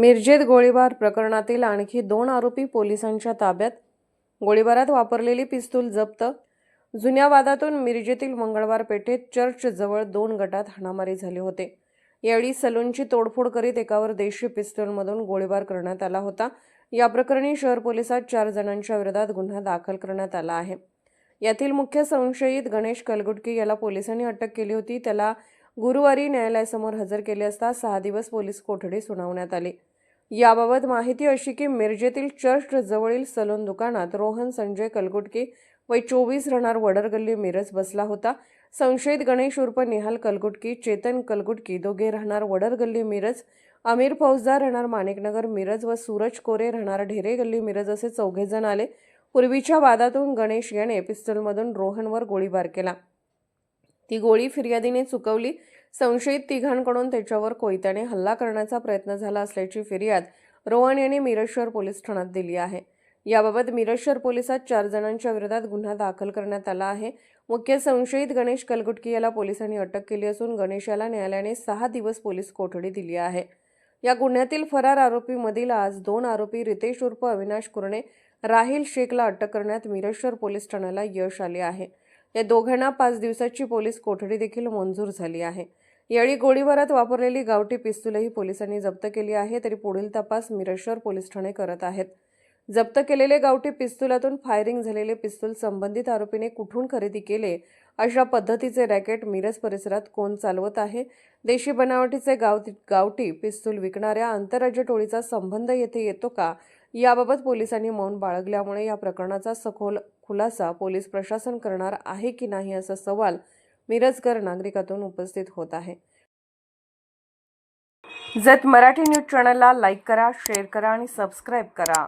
मिरजेत गोळीबार प्रकरणातील आणखी दोन आरोपी पोलिसांच्या ताब्यात. गोळीबारात वापरलेली पिस्तूल जप्त. जुन्या वादातून मिरजेतील मंगळवार पेठेत चर्चजवळ दोन गटात हाणामारी झाली होते. यावेळी सलूनची तोडफोड करीत एकावर देशी पिस्तूलमधून गोळीबार करण्यात आला होता. या प्रकरणी शहर पोलिसात चार जणांच्या विरोधात गुन्हा दाखल करण्यात आला आहे. यातील मुख्य संशयित गणेश कलगुटकी याला पोलिसांनी अटक केली होती. त्याला गुरुवारी न्यायालयासमोर हजर केले असता सहा दिवस पोलीस कोठडी सुनावण्यात आली. याबाबत माहिती अशी की मिरजेतील चर्च जवळील सलून दुकानात रोहन संजय कलगुटकी वय चोवीस राहणार वडरगल्ली मिरज बसला होता. संशयित गणेश उर्फ निहाल कलगुटकी चेतन कलगुटकी दोघे राहणार वडरगल्ली मिरज अमीर फौजदार राहणार माणिकनगर मिरज व सूरज कोरे राहणार ढेरे गल्ली मिरज असे चौघे जण आले. पूर्वीच्या वादातून गणेश याने पिस्तूलमधून रोहनवर गोळीबार केला. ती गोळी फिर्यादीने चुकवली. संशयित तिघांकडून त्याच्यावर कोयत्याने हल्ला करण्याचा प्रयत्न झाला असल्याची फिर्याद रोहन यांनी मिरज शहर पोलीस ठाण्यात दिली आहे. याबाबत मिरज शहर पोलिसात चार जणांच्या विरोधात गुन्हा दाखल करण्यात आला आहे. मुख्य संशयित गणेश कलगुटकी याला पोलिसांनी अटक केली असून गणेश याला न्यायालयाने सहा दिवस पोलीस कोठडी दिली आहे. या गुन्ह्यातील फरार आरोपीमधील आज दोन आरोपी रितेश उर्फ अविनाश कुरणे राहिल शेखला अटक करण्यात मिरज शहर पोलीस ठाण्याला यश आले आहे. या दोघांना पाच दिवसाची पोलीस कोठडी देखील मंजूर झाली आहे. यावेळी गोळीबारात वापरलेली गावठी पिस्तूलही पोलिसांनी जप्त केली आहे. तरी पुढील तपास मिरेश्वर पोलीस ठाणे करत आहेत. जप्त केलेले गावठी पिस्तुलातून फायरिंग झालेले पिस्तूल संबंधित आरोपीने कुठून खरेदी केले अशा पद्धतीचे रॅकेट मिरज परिसरात कोण चालवत आहे? देशी बनावटीचे गाव गावठी पिस्तूल विकणाऱ्या आंतरराज्य टोळीचा संबंध येथे येतो का? याबाबत पोलिसांनी मौन बाळगल्यामुळे या प्रकरणाचा सखोल खुलासा पोलीस प्रशासन करणार आहे की नाही असा सवाल मिरजकर नागरिकातून उपस्थित होत आहे. जत मराठी न्यूज चॅनलला लाईक करा शेअर करा आणि सबस्क्राईब करा.